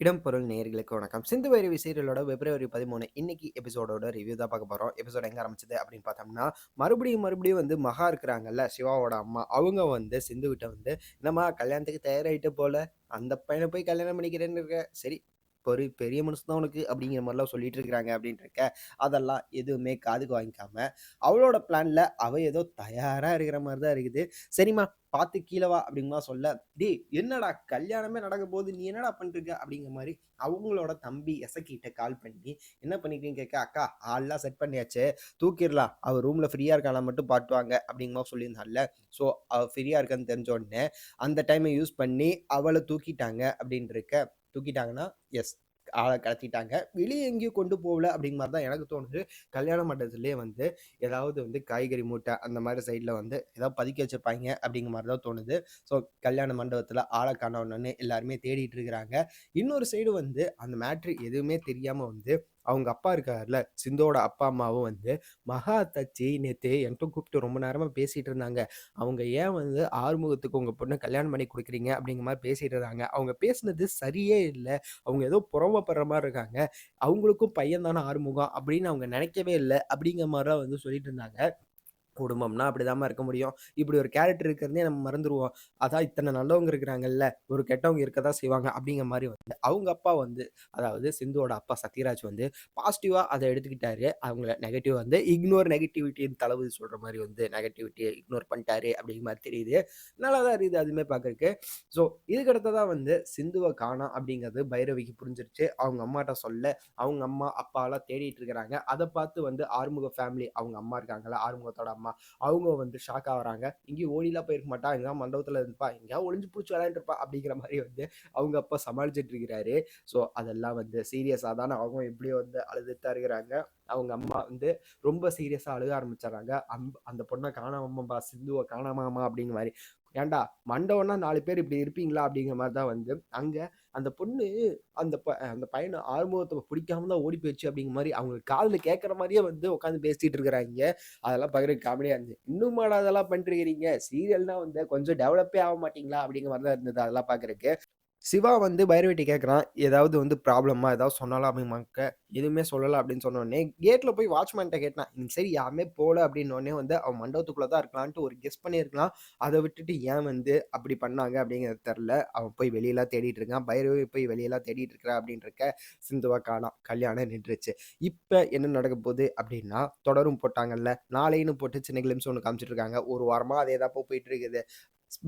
இடம் பொருள் நேர்களுக்கு வணக்கம். சிந்து வைரவி சீரியலோட பிப்ரவரி பதிமூணு இன்னைக்கு எபிசோடோட ரிவ்யூ தான் பார்க்க போகிறோம் எபிசோட் எங்கே ஆரம்பிச்சது அப்படின்னு பார்த்தோம்னா மறுபடியும் மறுபடியும் வந்து மகா இருக்கிறாங்கல்ல சிவாவோட அம்மா. அவங்க வந்து சிந்து கிட்ட வந்து என்னம்மா கல்யாணத்துக்கு தயாராகிட்டு போல அந்த பையனை போய் கல்யாணம் பண்ணிக்கிறேன்னு இருக்க. சரி ஒரு பெரிய மனுஷன் தான் உனக்கு அப்படிங்கிற மாதிரிலாம் சொல்லிட்டு இருக்கிறாங்க அப்படின்ட்டு இருக்க அதெல்லாம் எதுவுமே காதுக்கு வாங்கிக்காம அவளோட பிளான்ல அவ ஏதோ தயாரா இருக்கிற மாதிரி தான் இருக்குது. சரிம்மா பார்த்து கீழே வா சொல்ல டேய் என்னடா கல்யாணமே நடக்க போகுது நீ என்னடா பண்ணிருக்க அப்படிங்கிற மாதிரி அவங்களோட தம்பி எசக்கிட்ட கால் பண்ணி என்ன பண்ணிருக்கீங்க கேட்க அக்கா ஆள்லாம் செட் பண்ணியாச்சு. தூக்கிடலாம். அவள் ரூம்ல ஃப்ரீயா இருக்கலாம் மட்டும் பாட்டுவாங்க அப்படிங்கிற சொல்லியிருந்தால ஸோ அவ ஃப்ரீயா இருக்கான்னு தெரிஞ்ச உடனே அந்த டைமை யூஸ் பண்ணி அவளை தூக்கிட்டாங்க அப்படின்னு இருக்க தூக்கிட்டாங்கன்னா எஸ் ஆளை கடத்திட்டாங்க. வெளியே எங்கேயும் கொண்டு போகல அப்படிங்கிற மாதிரி தான் எனக்கு தோணுது. கல்யாண மண்டபத்திலே வந்து ஏதாவது வந்து காய்கறி மூட்டை அந்த மாதிரி சைடில் வந்து ஏதாவது பதுக்கி வச்சுருப்பாங்க அப்படிங்கிற மாதிரி தான் தோணுது. ஸோ கல்யாண மண்டபத்தில் ஆளை காணணும்னு எல்லாருமே தேடிட்டு இருக்கிறாங்க. இன்னொரு சைடு வந்து அந்த மேட்ரு எதுவுமே தெரியாமல் வந்து அவங்க அப்பா இருக்கார்ல சிந்தோட அப்பா அம்மாவும் வந்து மகா தச்சி நேற்று என்கிட்ட கூப்பிட்டு ரொம்ப நேரமாக பேசிகிட்டு இருந்தாங்க. அவங்க ஏன் வந்து ஆறுமுகத்துக்கு உங்கள் பொண்ணை கல்யாணம் பண்ணி கொடுக்குறீங்க? அப்படிங்கிற மாதிரி பேசிகிட்டு இருந்தாங்க. அவங்க பேசுனது சரியே இல்லை. அவங்க ஏதோ புறவப்படுற மாதிரி இருக்காங்க. அவங்களுக்கும் பையன் தானே ஆறுமுகம் அப்படின்னு அவங்க நினைக்கவே இல்லை. அப்படிங்கிற மாதிரிலாம் வந்து சொல்லிட்டு இருந்தாங்க. குடும்பம்னா அப்படிதாம்மா இருக்க முடியும். இப்படி ஒரு கேரக்டர் இருக்கிறதே நம்ம மறந்துடுவோம் அதான் இத்தனை நல்லவங்க இருக்கிறாங்கல்ல ஒரு கெட்டவங்க இருக்க தான் செய்வாங்க அப்படிங்கிற மாதிரி வந்து அவங்க அப்பா வந்து அதாவது சிந்துவோட அப்பா சத்யராஜ் வந்து பாசிட்டிவாக அதை எடுத்துக்கிட்டாரு. அவங்கள நெகட்டிவ் வந்து இக்னோர் நெகட்டிவிட்டின்னு தளபதி சொல்கிற மாதிரி வந்து நெகட்டிவிட்டியை இக்னோர் பண்ணிட்டாரு அப்படிங்கிற மாதிரி தெரியுது. நல்லா தான் இருக்குது அதுவுமே பார்க்கறக்கு ஸோ தான் வந்து சிந்துவை காணோம் அப்படிங்கிறது பைரவிக்கு புரிஞ்சிருச்சு. அவங்க அம்மாட்ட சொல்ல அவங்க அம்மா அப்பாலாம் தேடிட்டு இருக்கிறாங்க. அதை பார்த்து வந்து ஆறுமுக ஃபேமிலி அவங்க அம்மா இருக்காங்கல்ல ஆறுமுகத்தோட அம்மா அவங்க வந்து ஷாக் ஆகிறாங்க. இங்கேயும் ஓடிலாம் போயிருக்க மாட்டா. எங்கேயா மண்டபத்தில் இருப்பா. எங்கேயா ஒளிஞ்சு பிடிச்சி விளையாண்டுருப்பா அப்படிங்கிற மாதிரி வந்து அவங்க அப்பா சமாளிச்சுட்டு இருக்கிறாரு. ஸோ அதெல்லாம் வந்து சீரியஸாக தானே அவங்க எப்படியோ வந்து அழுதுட்டா இருக்கிறாங்க. அவங்க அம்மா வந்து ரொம்ப சீரியஸாக அழுக ஆரம்பிச்சிடறாங்க. அம் அந்த பொண்ணை காணாமப்பா சிந்துவை காணாமாமா அப்படிங்கிற மாதிரி. ஏன்டா மண்டபம்னா நாலு பேர் இப்படி இருப்பீங்களா அப்படிங்கிற மாதிரி தான் வந்து அங்கே அந்த பொண்ணு அந்த ப அந்த பையனை ஆறுமுகத்தை பிடிக்காம தான் ஓடி போயிடுச்சு அப்படிங்கிற மாதிரி அவங்க காதில் கேட்குற மாதிரியே வந்து உட்காந்து பேசிட்டு இருக்கிறாங்க. அதெல்லாம் பார்க்குறதுக்கு காமெடியாக இருந்துச்சு. இன்னும் மாடா அதெல்லாம் பண்ணிருக்கிறீங்க சீரியல்னா வந்து கொஞ்சம் டெவலப்பே ஆக மாட்டீங்களா அப்படிங்கிற மாதிரி தான் இருந்தது அதெல்லாம் பார்க்குறக்கு சிவா வந்து பைரவேட்டி கேட்குறான் ஏதாவது வந்து ப்ராப்ளமா ஏதாவது சொன்னாலும் அப்படிமாக்க எதுவுமே சொல்லலை அப்படின்னு சொன்னோடனே கேட்டில் போய் வாட்ச்மேன்ட்ட கேட்டான். இன்னைக்கு சரி யாருமே போகல அப்படின்னோடனே வந்து அவன் மண்டபத்துக்குள்ளே தான் இருக்கலான்ட்டு ஒரு கெஸ் பண்ணியிருக்கலாம். அதை விட்டுட்டு ஏன் வந்து அப்படி பண்ணாங்க அப்படிங்கிறது தெரில அவன் போய் வெளியெல்லாம் தேடிட்டு இருக்கான். பைரவி போய் வெளியெல்லாம் தேடிட்டு இருக்கிறா அப்படின்னு இருக்க சிந்துவா காணாம். கல்யாணம் நின்றுச்சு. இப்போ என்ன நடக்க போகுது அப்படின்னா தொடரும் போட்டாங்கல்ல. நாளைன்னு போட்டு சின்ன கிளிம்ஸ் ஒன்று காமிச்சிட்டு இருக்காங்க. ஒரு வாரமாக அதே தான் போயிட்டு இருக்குது.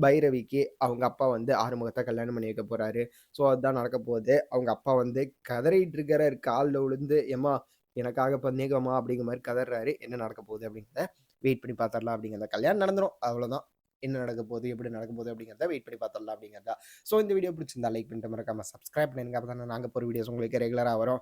பைரவிக்கு அவங்க அப்பா வந்து ஆறுமுகத்தை கல்யாணம் பண்ணி வைக்க போறாரு. ஸோ அதுதான் நடக்க போகுது. அவங்க அப்பா வந்து கதறிட்டு இருக்கிற காலில் விழுந்து ஏமா எனக்காக பந்தேகமா அப்படிங்கிற மாதிரி கதறாரு. என்ன நடக்க போகுது அப்படிங்கிறத வெயிட் பண்ணி பார்த்துடலாம் அப்படிங்கிறத. கல்யாணம் நடந்துடும் அவ்வளோதான் என்ன நடக்க போகுது? எப்படி நடக்க போகுது? அப்படிங்கிறத வெயிட் பண்ணி பார்த்துடலாம் அப்படிங்கிறதா. ஸோ இந்த வீடியோ பிடிச்சிருந்தா லைக் பண்ணிட்டு மறக்காம சப்ஸ்கிரைப் பண்ணுங்க அப்போ தானே நாங்கள் போகிற வீடியோஸ் உங்களுக்கு ரெகுலராக வரும்.